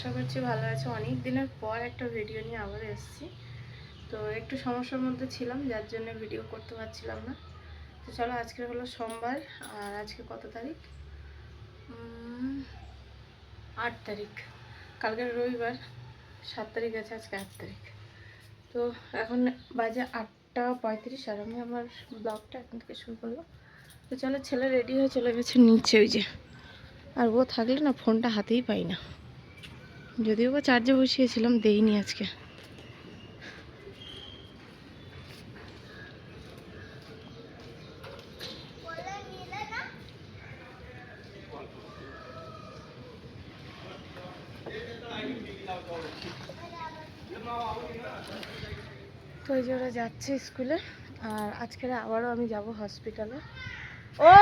আশা করছি ভালো আছে। অনেক দিনের পর একটা ভিডিও নিয়ে আবার এসেছি। তো একটু সমস্যার মধ্যে ছিলাম, যার জন্য ভিডিও করতে পারছিলাম না। তো চলো, আজকে হলো সোমবার, আর আজকে কত তারিখ? আট তারিখ। কালকে রবিবার, সাত তারিখ আছে, আজকে আট তারিখ। তো এখন বাজে আটটা পঁয়ত্রিশ, আর আমি আমার ব্লগটা এখন থেকে শুরু করলাম। তো চলো, ছেলে রেডি হয়ে চলে গেছে নিচে, ওই যে। আর ও থাকলে না, ফোনটা হাতেই পাই না। যদিও বা চার্জে বসিয়েছিলাম, দেইনি আজকে। তো ওই যে ওরা যাচ্ছে স্কুলে, আর আজকে আবারও আমি যাব হসপিটালে ও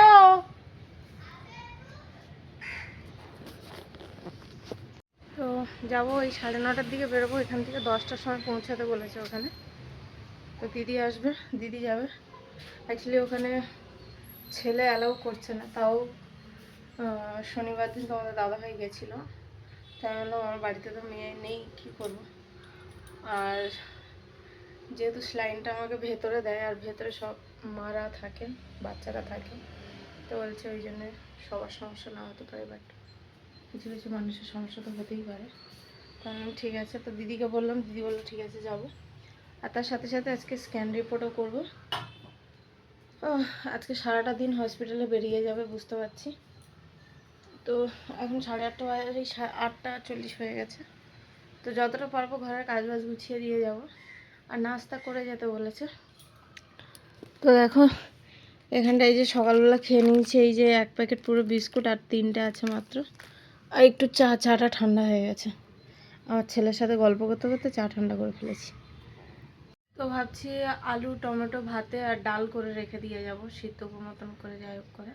তো যাব ওই সাড়ে নটার দিকে বেরোবো, এখান থেকে দশটার সময় পৌঁছাতে বলেছে ওখানে। তো দিদি আসবে, দিদি যাবে। অ্যাকচুয়ালি ওখানে ছেলে অ্যালাউ করছে না, তাও শনিবার দিন তোমাদের দাদাভাই গেছিল। তাই হলো আমার বাড়িতে তো মেয়ে নেই, কী করব? আর যেহেতু স্লাইনটা আমাকে ভেতরে দেয়, আর ভেতরে সব মারা থাকে, বাচ্চারা থাকে, তো বলছে ওই জন্যে সবার সমস্যা না হতে পারে বাট কিছু কিছু মানুষের সমস্যা তো হতেই পারে। তো আমি ঠিক আছে, তো দিদিকে বললাম, দিদি বলল, ঠিক আছে, যাব। আর তার সাথে সাথে আজকে স্ক্যান রিপোর্টও করব। ও আজকে সারাটা দিন হসপিটালে বেরিয়ে যাবে, বুঝতে পারছি। তো এখন সাড়ে আটটা বাজে এই সা- আটটা চল্লিশ হয়ে গেছে। তো যতটা পারব ঘরের কাজ বাজ গুছিয়ে দিয়ে যাব। আর নাস্তা করে যেতে বলেছে। তো দেখো এখানটায় যে সকালবেলা খেয়ে নিয়েছি, এই যে এক প্যাকেট পুরো বিস্কুট আর তিনটে আছে মাত্র। আর একটু চা, চাটা ঠান্ডা হয়ে গেছে। আমার ছেলের সাথে গল্প করতে করতে চা ঠান্ডা করে ফেলেছি। তো ভাবছি আলু, টমেটো, ভাতে আর ডাল করে রেখে দিয়ে যাব, সিদ্ধ মতন করে যাই হোক করে।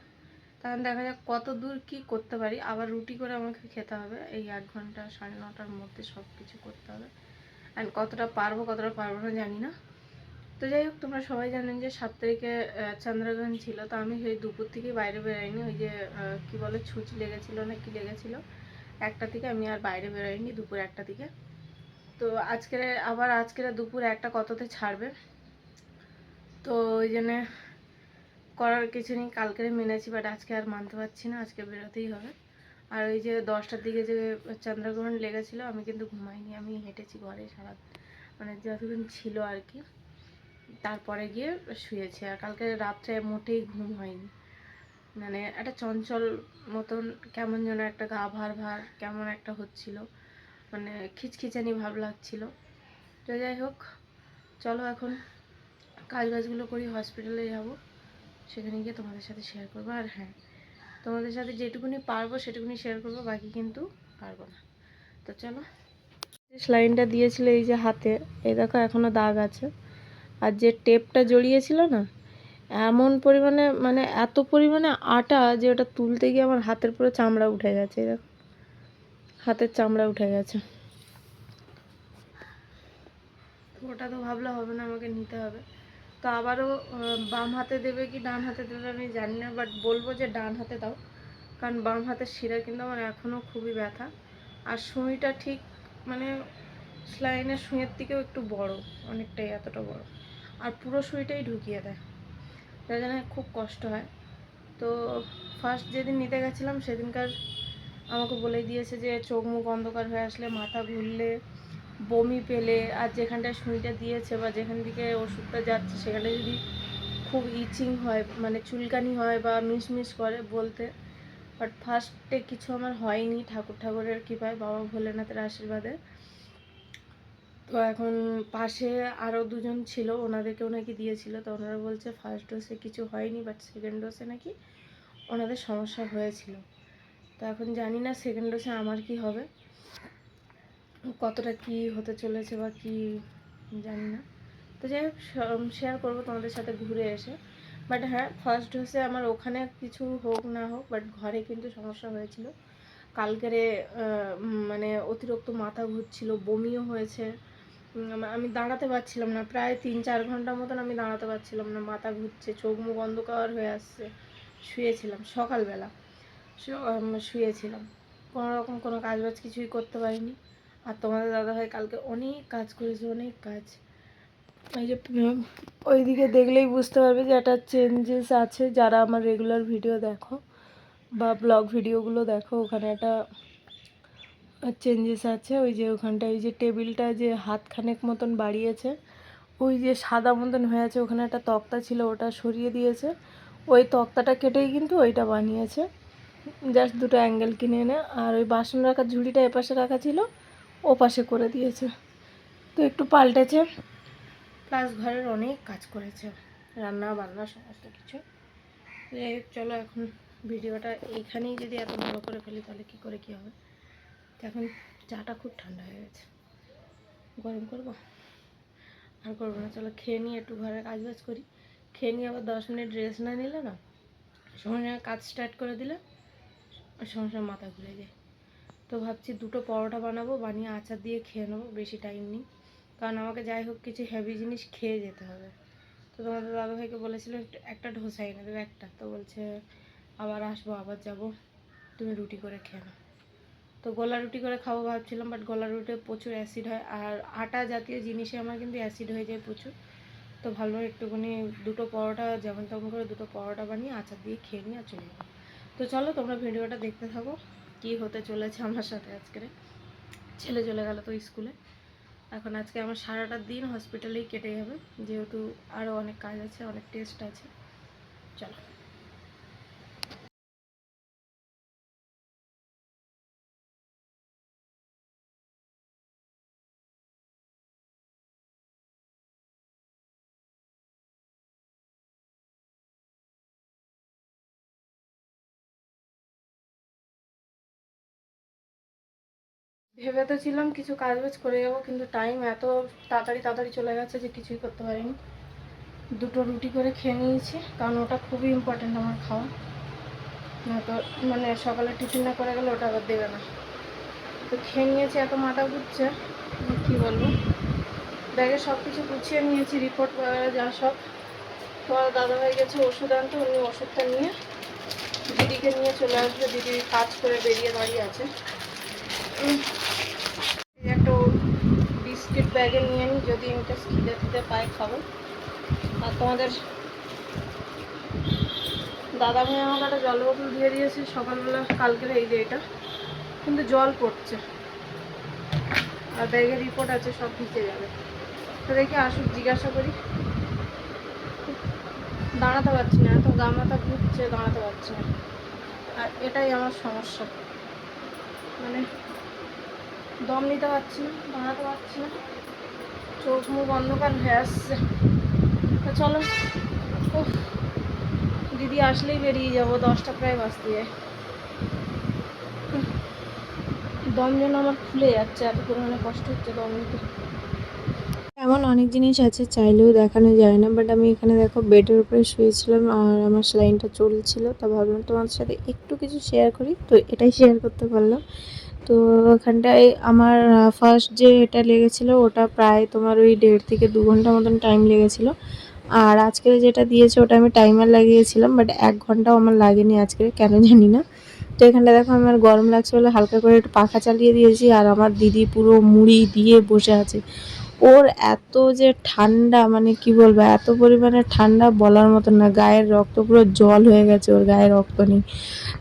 তখন দেখা যাক কত দূর কি করতে পারি। আবার রুটি করে আমাকে খেতে হবে। এই এক ঘণ্টা, সাড়ে নটার মধ্যে সব কিছু করতে হবে। অ্যান্ড কতটা পারব কতটা পারব না জানি না। তো যাই হোক, তোমরা সবাই জানেন যে সাত তারিখে চন্দ্রগ্রহণ ছিল। তো আমি সেই দুপুর থেকে বাইরে বেরোয়নি ওই যে কি বলে, ছুঁচ লেগেছিল না কি লেগেছিল? একটা থেকে আমি আর বাইরে বেরোয়নি, দুপুর একটা থেকে। তো আজকের, আবার আজকের দুপুর একটা কততে ছাড়বে? তো ওই জন্যে করার কিছু নেই, কালকের মেনেছি বাট আজকে আর মানতে পারছি না, আজকে বেরোতেই হবে। আর ওই যে দশটার দিকে যে চন্দ্রগ্রহণ লেগেছিল, আমি কিন্তু ঘুমাইনি, আমি হেঁটেছি ঘরে সারা মানে যতদিন ছিল আর কি। তারপরে গিয়ে শুয়েছি, আর কালকে রাত্রে মোটেই ঘুম হয়নি। মানে একটা চঞ্চল মতন কেমন যেন একটা গা ভার ভার কেমন একটা হচ্ছিল। মানে খিচখিচানি ভাব লাগছিল। তো যাই হোক, চলো এখন কাজ বাজগুলো করি হসপিটালে যাব। সেখানে গিয়ে তোমাদের সাথে শেয়ার করব। আর হ্যাঁ তোমাদের সাথে যেটুকুনি পারব সেটুকুনি শেয়ার করব, বাকি কিন্তু পারব না। তো চলো। স্লাইনটা দিয়েছিল এই যে হাতে, এই দেখো এখনও দাগ আছে। আর যে টেপটা জড়িয়েছিল না এমন পরিমাণে মানে এত পরিমাণে আটা যে ওটা তুলতে গিয়ে আমার হাতের পুরো চামড়া উঠে গেছে হাতের চামড়া উঠে গেছে। ওটা তো ভাবলে হবে না, আমাকে নিতে হবে। তো আবারও বাম হাতে দেবে কি ডান হাতে দেবে আমি জানি না বাট বলব যে ডান হাতে দাও। কারণ বাম হাতের শিরা কিন্তু আমার এখনও খুবই ব্যথা। আর সুইটা ঠিক মানে স্লাইনের সুঁয়ের থেকেও একটু বড়, অনেকটাই এতটা বড়। আর পুরো সুইটাই ঢুকিয়ে দেয়। যার জন্য খুব কষ্ট হয়। তো ফার্স্ট যেদিন নিতে গেছিলাম সেদিনকার আমাকে বলে দিয়েছে যে চোখ মুখ অন্ধকার হয়ে আসলে মাথা ঘুরলে, বমি পেলে আর যেখানটায় সুইটা দিয়েছে বা যেখান থেকে ওষুধটা যাচ্ছে সেখানে যদি খুব ইচিং হয় মানে চুলকানি হয় বা মিসমিস করে বলতে। বাট ফার্স্টে কিছু আমার হয়নি ঠাকুর ঠাকুরের কৃপায়, বাবা ভোলেনাথের আশীর্বাদে। তো এখন পাশে আরও দুজন ছিল, ওনাদেরকেও নাকি দিয়েছিল, তো ওনারা বলছে ফার্স্ট ডোজে কিছু হয়নি বাট সেকেন্ড ডোজে নাকি ওনাদের সমস্যা হয়েছিল। তো এখন জানি না সেকেন্ড ডোজে আমার কি হবে, কতটা কি হতে চলেছে বা কি জানি না। তো যাই হোক শেয়ার করব তোমাদের সাথে ঘুরে এসে। বাট হ্যাঁ ফার্স্ট ডোজে আমার ওখানে কিছু হোক না হোক বাট ঘরে কিন্তু সমস্যা হয়েছিল। কালকেরে মানে অতিরিক্ত মাথা ঘুরছিল, বমিও হয়েছে। আমি দাঁড়াতে পারছিলাম না। প্রায় তিন চার ঘণ্টা মতন আমি দাঁড়াতে পারছিলাম না। মাথা ঘুরছে, চোখ মুখ অন্ধকার হয়ে আসছে। শুয়েছিলাম সকালবেলা। শুয়েছিলাম। কোনো রকম কোনো কাজ বাজ কিছুই করতে পারিনি। আর তোমাদের দাদাভাই কালকে অনেক কাজ করেছে, অনেক কাজ। এই যে ওইদিকে দেখলেই বুঝতে পারবে যে একটা চেঞ্জেস আছে। যারা আমার রেগুলার ভিডিও দেখো বা ব্লগ ভিডিওগুলো দেখো, ওখানে একটা চেঞ্জেস আছে, ওই যে ওখানটায়, ওই যে টেবিলটা যে হাতখানেক মতন বাড়িয়েছে, ওই যে সাদা মতন হয়ে আছে, ওখানে একটা তক্তা ছিল, ওটা সরিয়ে দিয়েছে, ওই তক্তাটা কেটেই কিন্তু ওইটা বানিয়েছে। জাস্ট দুটো অ্যাঙ্গেল কিনে এনে, আর ওই বাসন রাখার ঝুড়িটা এপাশে রাখা ছিল ও পাশে করে দিয়েছে। তো একটু পাল্টেছে। প্লাস ঘরের অনেক কাজ করেছে, রান্না, বান্না, সমস্ত কিছু। যাই হোক, চলো এখন ভিডিওটা এইখানেই যদি এত বড় করে ফেলি, তাহলে কী করে কী হবে? এখন চাটা খুব ঠান্ডা হয়ে গেছে। গরম করব? আর করব না, চলো খেয়ে নিয়ে একটু ঘরে কাজ বাজ করি। খেয়ে নিয়ে আবার দশ মিনিট রেস্ট না নিলে না, সঙ্গে কাজ স্টার্ট করে দিলে সঙ্গে মাথা ঘুরে যায়। তো ভাবছি দুটো পরোটা বানাবো, বানিয়ে আচার দিয়ে খেয়ে নেব, বেশি টাইম নেই। কারণ আমাকে যাই হোক কিছু হেভি জিনিস খেয়ে যেতে হবে। তো তোমাদের দাদাভাইকে বলেছিলাম একটু, একটা ঢোসা এনে দেবে, একটা। তো বলছে, আবার আসব, আবার যাব। তুমি রুটি করে খেয়ে নাও। তো গলা রুটি করে খাব ভাবছিলাম বাট গলা রুটিতে প্রচুর অ্যাসিড হয়। আর আটা জাতীয় জিনিসে আমার কিন্তু অ্যাসিড হয়ে যায় প্রচুর। তো ভালো একটুখানি দুটো পরোটা, যেমন তেমন করে দুটো পরোটা বানিয়ে আচার দিয়ে খেয়ে নিয়ে আর চলে যাব। তো চলো তোমরা ভিডিওটা দেখতে থাকো, কি হতে চলেছে আমার সাথে আজকে। ছেলে চলে গেল তো স্কুলে। এখন আজকে আমার সারাটা দিন হসপিটালেই কেটে যাবে। যেহেতু আরও অনেক কাজ আছে, অনেক টেস্ট আছে। চলো। ভেবে তো ছিলাম কিছু কাজ বাজ করে যাব, কিন্তু টাইম এত তাড়াতাড়ি তাড়াতাড়ি চলে গেছে যে কিছুই করতে পারিনি। দুটো রুটি করে খেয়ে নিয়েছি, কারণ ওটা খুবই ইম্পর্টেন্ট আমার খাওয়া। নয়তো মানে সকালে টিফিন না করে গেলে ওটা আবার দেবে না। তো খেয়ে নিয়েছি, এত মাথা ঘুরছে কী বলব? ব্যাগে সব কিছু গুছিয়ে নিয়েছি রিপোর্ট যা সব। তোমার দাদাভাই গেছে ওষুধ আনতে, উনি ওষুধটা নিয়ে দিদিকে নিয়ে চলে আসবে, দিদি কাজ করে বেরিয়ে দাঁড়িয়ে আছে উম, এই একটা বিস্কিট ব্যাগে নিয়ে নিই যদি এটা খিদে খিদে পাই খাব। আর তোমাদের দাদা ভাই আমাকে একটা জল বোতল দিয়ে দিয়েছে সকালবেলা, কালকের এই যে এটা। কিন্তু জল পড়ছে। আর ব্যাগের রিপোর্ট আছে, সব ভিজে যাবে। তো দেখি আসুক, জিজ্ঞাসা করি। দাঁড়াতে পারছি না, এত গা মাথা ঘুরছে, দাঁড়াতে পারছি না। আর এটাই আমার সমস্যা। মানে দম নিতে পারছি না, দাঁড়াতে পারছি না। চোখ মুখ অন্ধকার হয়ে আসছে। চলো। দিদি আসলেই বেরিয়ে যাব, দশটা প্রায় বাজতে। যায় দম যেন আমার খুলে যাচ্ছে এত পরিমাণে কষ্ট হচ্ছে দম নিতে। এমন অনেক জিনিস আছে, চাইলেও দেখানো যায় না বাট আমি এখানে দেখো বেডের উপরে শুয়েছিলাম আর আমার সেলাইনটা চলছিল, তা ভাবলাম তোমাদের সাথে একটু কিছু শেয়ার করি, তো এটাই শেয়ার করতে পারলাম। তো ওখানটায় আমার ফার্স্ট যে এটা লেগেছিল, ওটা প্রায় তোমার ওই দেড় থেকে দু ঘণ্টা মতন টাইম লেগেছিল। আর আজকে যেটা দিয়েছে, ওটা আমি টাইমার লাগিয়েছিলাম বাট এক ঘন্টাও আমার লাগেনি আজকে, কেন জানি না। তো এখানটা দেখো আমার গরম লাগছে বলে হালকা করে একটু পাখা চালিয়ে দিয়েছি, আর আমার দিদি পুরো মুড়ি দিয়ে বসে আছে। ওর এত যে ঠান্ডা মানে কি বলব, এত পরিমাণে ঠান্ডা বলার মতো না, গায়ের রক্ত পুরো জল হয়ে গেছে ওর গায়ে রক্ত নেই।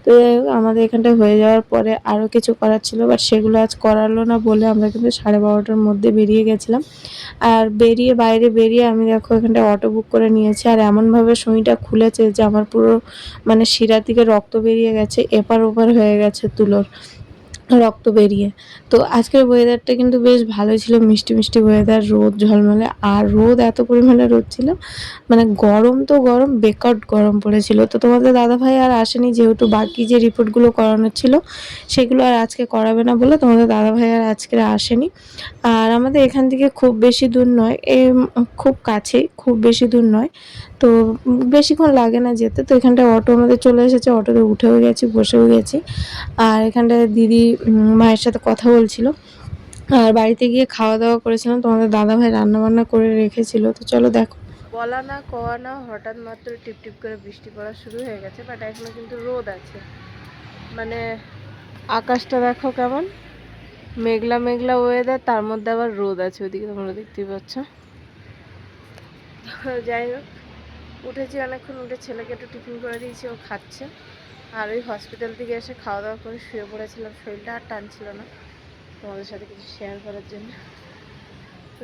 তো আমাদের এখানটা হয়ে যাওয়ার পরে আরও কিছু করার ছিল বাট সেগুলো আজ করালো না বলে আমরা কিন্তু সাড়ে বারোটার মধ্যে বেরিয়ে গেছিলাম। আর বেরিয়ে, বাইরে বেরিয়ে আমি দেখো এখানটা অটো বুক করে নিয়েছি, আর এমনভাবে সুইটা খুলেছে যে আমার পুরো মানে শিরা থেকে রক্ত বেরিয়ে গেছে, এপার ওপার হয়ে গেছে তুলোর। রক্ত বেরিয়ে। তো আজকের ওয়েদারটা কিন্তু বেশ ভালো ছিল, মিষ্টি মিষ্টি ওয়েদার রোদ ঝলমলে। আর রোদ এত পরিমাণে রোদ ছিল মানে গরম তো গরম বেকট গরম পড়েছিল। তো তোমাদের দাদাভাই আর আসেনি, যেহেতু বাকি যে রিপোর্টগুলো করানোর ছিল, সেগুলো আর আজকে করাবে না বলে তোমাদের দাদাভাই আর আজকে আসেনি। আর আমাদের এখান থেকে খুব বেশি দূর নয় এ খুব কাছেই, খুব বেশি দূর নয়। তো বেশিক্ষণ লাগে না যেতে। তো এখানটায় অটো আমাদের চলে এসেছে, অটোতে উঠেও গেছি, বসেও গেছি। আর এখানটায় দিদি মায়ের সাথে কথা বলছিল। আর বাড়িতে গিয়ে খাওয়া দাওয়া করেছিলাম। তোমাদের দাদা ভাই রান্না বান্না করে রেখেছিল। তো চলো দেখো। বলা না, কওয়া না, হঠাৎ মাত্র টিপ টিপ করে বৃষ্টি পড়া শুরু হয়ে গেছে বাট এখনও কিন্তু রোদ আছে। মানে আকাশটা দেখো কেমন? মেঘলা মেঘলা ওয়েদার তার মধ্যে আবার রোদ আছে, ওদিকে তোমরা দেখতেই পাচ্ছ। যাই হোক। উঠেছি অনেকক্ষণ, উঠে ছেলেকে একটু টিফিন করে দিয়েছি, ও খাচ্ছে। আর ওই হসপিটাল থেকে এসে খাওয়া দাওয়া করে শুয়ে পড়েছিলাম, শরীরটা আর টানছিল না তোমাদের সাথে কিছু শেয়ার করার জন্য। তো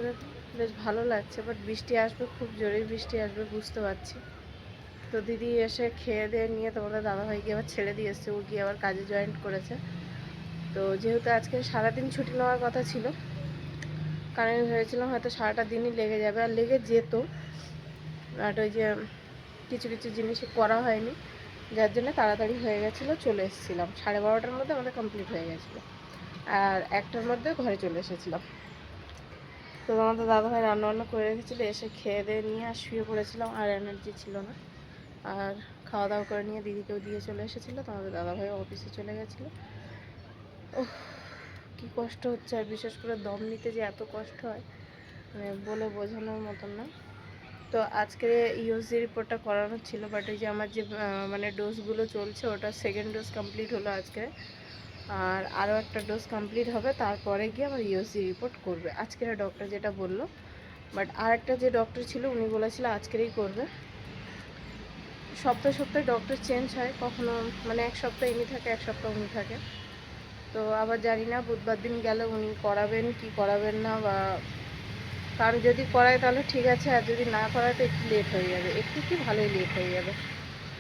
বেশ ভালো লাগছে বাট বৃষ্টি আসবে, খুব জোরেই বৃষ্টি আসবে, বুঝতে পারছি। তো দিদি এসে খেয়ে দিয়ে নিয়ে তোমাদের দাদাভাইকে আবার ছেড়ে দিয়ে এসছে, ও গিয়ে আবার কাজে জয়েন্ট করেছে। তো যেহেতু আজকে সারাদিন ছুটি নেওয়ার কথা ছিল, কারণ ভেবেছিলাম হয়তো সারাটা দিনই লেগে যাবে, আর লেগে যেত। আর ওই যে কিছু কিছু জিনিস করা হয়নি, যার জন্য তাড়াতাড়ি হয়ে গেছিল, চলে এসেছিলাম। সাড়ে বারোটার মধ্যে আমাদের কমপ্লিট হয়ে গেছিল। আর একটার মধ্যে ঘরে চলে এসেছিলাম তো আমাদের দাদাভাই রান্না বান্না করে রেখেছিলো, এসে খেয়ে দিয়ে নিয়ে আর শুয়ে পড়েছিলাম, আর এনার্জি ছিল না। আর খাওয়া দাওয়া করে নিয়ে দিদিকেও দিয়ে চলে এসেছিল, তো আমাদের দাদাভাই অফিসে চলে গেছিল। ওহ কী কষ্ট হচ্ছে, আর বিশেষ করে দম নিতে যে এত কষ্ট হয় মানে বলে বোঝানোর মতন না। তো আজকে ইউএসজি রিপোর্টটা করানোর ছিল বাট এই যে আমার যে মানে ডোজগুলো চলছে, ওটা সেকেন্ড ডোজ কমপ্লিট হলো আজকে। আর আরও একটা ডোজ কমপ্লিট হবে, তারপরে গিয়ে আমার ইউএসজি রিপোর্ট করবে। আজকের ডক্টর যেটা বলল বাট আর একটা যে ডক্টর ছিল, উনি বলেছিল আজকেরই করবে। সপ্তাহে সপ্তাহে ডক্টর চেঞ্জ হয়, কখনো মানে এক সপ্তাহ ইনি থাকে, এক সপ্তাহ উনি থাকে। তো আবার জানি না, বুধবার দিন গেলে উনি করাবেন, কি করাবেন না, বা কারণ যদি করায় তাহলে ঠিক আছে, আর যদি না করায় তো একটু লেট হয়ে যাবে। একটু কি ভালোই লেট হয়ে যাবে।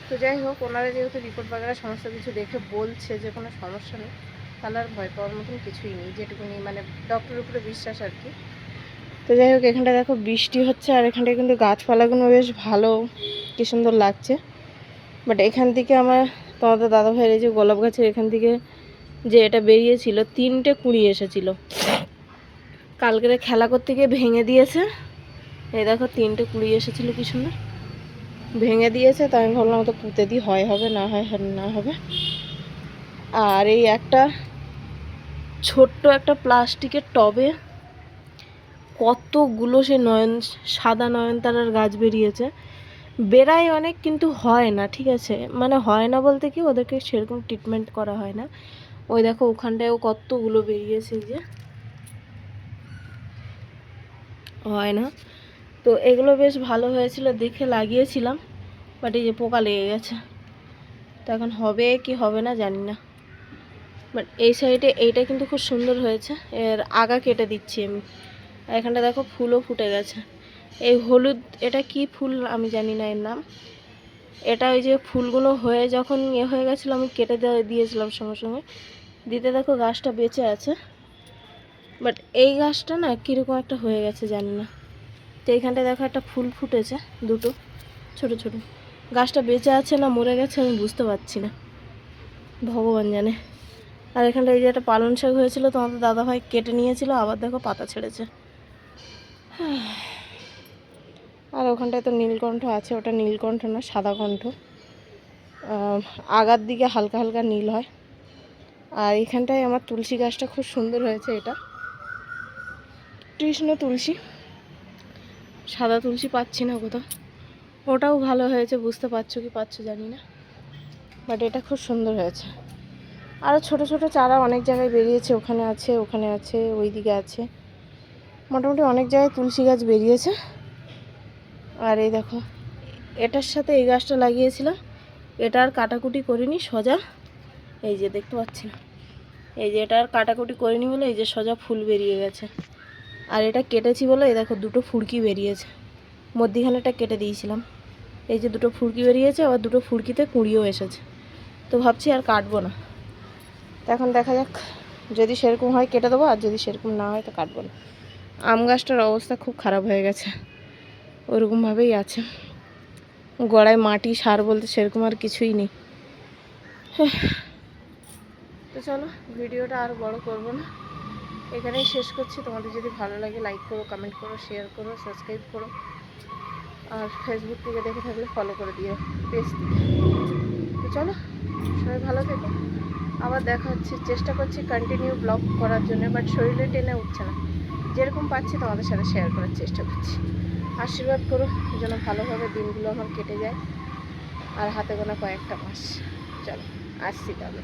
তো যাই হোক, ওনারা যেহেতু রিপোর্ট বাগেরা সমস্ত কিছু দেখে বলছে যে কোনো সমস্যা নেই, তাহলে আর ভয় পাওয়ার মতন কিছুই নেই, যেটুকুনি মানে ডক্টরের উপরে বিশ্বাস আর কি। তো যাই হোক এখানটা দেখো বৃষ্টি হচ্ছে, আর এখানটায় কিন্তু গাছপালাগুলো বেশ ভালো, কি সুন্দর লাগছে। বাট এখান থেকে আমার তোমাদের দাদা ভাইয়ের এই যে গোলাপ গাছের এখান থেকে যে এটা বেরিয়েছিল, তিনটে কুড়ি এসেছিল। কালকেরে খেলা করতে গিয়ে ভেঙে দিয়েছে। এই দেখো, তিনটে কুড়ি এসেছিল কি সুন্দর। ভেঙে দিয়েছে তাই আমি ভাবলাম তো পুঁতে দিই হয় হবে, না হয় না হবে। আর এই একটা ছোট্ট একটা প্লাস্টিকের টবে কতগুলো সে নয়ন, সাদা নয়নতারার গাছ বেরিয়েছে। বেড়ায় অনেক কিন্তু হয় না, ঠিক আছে? মানে হয় না বলতে কি, ওদেরকে সেরকম ট্রিটমেন্ট করা হয় না। ওই দেখো, ওখানটায়ও কতগুলো বেরিয়েছে যে। হয় না। তো এগুলো বেশ ভালো হয়েছিল, দেখে লাগিয়েছিলাম বাট এই যে পোকা লেগে গেছে। তো এখন হবে কি হবে না জানি না। বাট এই সাইডে এইটা কিন্তু খুব সুন্দর হয়েছে। এর আগা কেটে দিচ্ছি আমি। এখানটা দেখো ফুলও ফুটে গেছে। এই হলুদ, এটা কি ফুল আমি জানি না এর নাম। এটা ওই যে ফুলগুলো হয়ে যখন ইয়ে হয়ে গেছিল, আমি কেটে দিয়েছিলাম সঙ্গে সঙ্গে। দিতে দেখো গাছটা বেঁচে আছে। বাট এই গাছটা না কীরকম একটা হয়ে গেছে জানি না। তো এইখানটায় দেখো একটা ফুল ফুটেছে দুটো, ছোট ছোট। গাছটা বেঁচে আছে না মরে গেছে আমি বুঝতে পারছি না। ভগবান জানে। আর এখানটা এই যে একটা পালন শাক হয়েছিল, তোমাদের দাদাভাই কেটে নিয়েছিল, আবার দেখো পাতা ছেড়েছে। আর ওখানটায় তো নীলকণ্ঠ আছে, ওটা নীলকণ্ঠ না, সাদা কণ্ঠ। আগার দিকে হালকা হালকা নীল হয়। আর এখানটায় আমার তুলসী গাছটা খুব সুন্দর হয়েছে এটা। কৃষ্ণ তুলসী। সাদা তুলসী পাচ্ছি না কোথাও। ওটাও ভালো হয়েছে, বুঝতে পারছ কি পাচ্ছো জানি না। বাট এটা খুব সুন্দর হয়েছে। আরও ছোট ছোট চারা অনেক জায়গায় বেরিয়েছে, ওখানে আছে ওখানে আছে ওই দিকে আছে। মোটামুটি অনেক জায়গায় তুলসী গাছ বেরিয়েছে। আর এই দেখো, এটার সাথে এই গাছটা লাগিয়েছিলাম। এটা আর কাটাকুটি করিনি, সোজা। এই যে দেখতে পাচ্ছি এই যে এটা আর কাটাকুটি করিনি বলে এই যে সোজা ফুল বেরিয়ে গেছে। আর এটা কেটেছি বলে এই দেখো দুটো ফুরকি বেরিয়েছে। মধ্যিখানেটা কেটে দিয়েছিলাম। এই যে দুটো ফুরকি বেরিয়েছে, আবার দুটো ফুরকিতে কুঁড়িও এসেছে। তো ভাবছি আর কাটবো না। তো এখন দেখা যাক, যদি সেরকম হয় কেটে দেবো, আর যদি সেরকম না হয় তো কাটবো না। আম গাছটার অবস্থা খুব খারাপ হয়ে গেছে। ওরকমভাবেই আছে। গড়ায় মাটি, সার বলতে সেরকম আর কিছুই নেই। তো চলো, ভিডিওটা আর বড় করব না। এখানেই শেষ করছি। তোমাদের যদি ভালো লাগে লাইক করো কমেন্ট করো শেয়ার করো সাবস্ক্রাইব করো। আর ফেসবুক থেকে দেখে থাকলে ফলো করে দিও। পেজ তো চলো, সবাই ভালো থেকো। আবার দেখা হচ্ছে। চেষ্টা করছি কন্টিনিউ ব্লগ করার জন্য বাট শরীরে টেনে উঠছে না। যেরকম পাচ্ছি তোমাদের সাথে শেয়ার করার চেষ্টা করছি। আশীর্বাদ করো, যেন ভালোভাবে দিনগুলো আমার কেটে যায়। আর হাতে গোনা কয়েকটা মাস। চলো, আসছি তাহলে।